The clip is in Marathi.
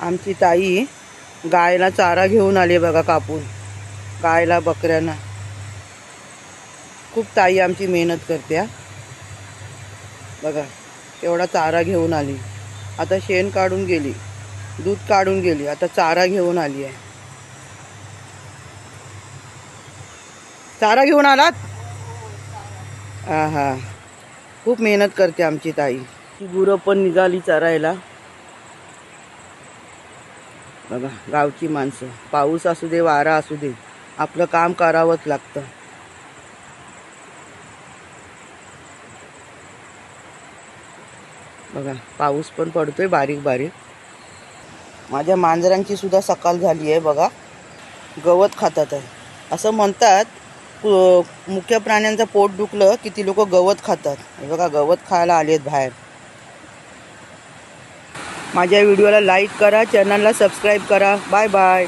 आमची ताई गायला चारा घेऊन आली आहे बघा कापून. गायला बकऱ्यांना. खूप ताई आमची मेहनत करते बघा एवढा चारा घेऊन आली. आता शेण काढून गेली दूध काढून गेली आता चारा घेऊन आली आहे. चारा घेऊन आलात? हा हा खूप मेहनत करते आमची ताई. ती गुरं पण निघाली चरायला. बघा गावची माणसं. पाऊस असू दे वारा असू दे आपलं काम करावंच लागतं. बघा पाऊस पण पडतोय बारीक बारीक. माझ्या मांजरांची सुद्धा सकाळ झाली आहे बघा. गवत खातात आहे. असं म्हणतात मुख्य प्राण्यांचं पोट दुखलं की ती लोक गवत खातात. बघा गवत खायला आलेत बाहेर. माझ्या व्हिडिओला लाईक करा चॅनलला सबस्क्राईब करा. Bye bye.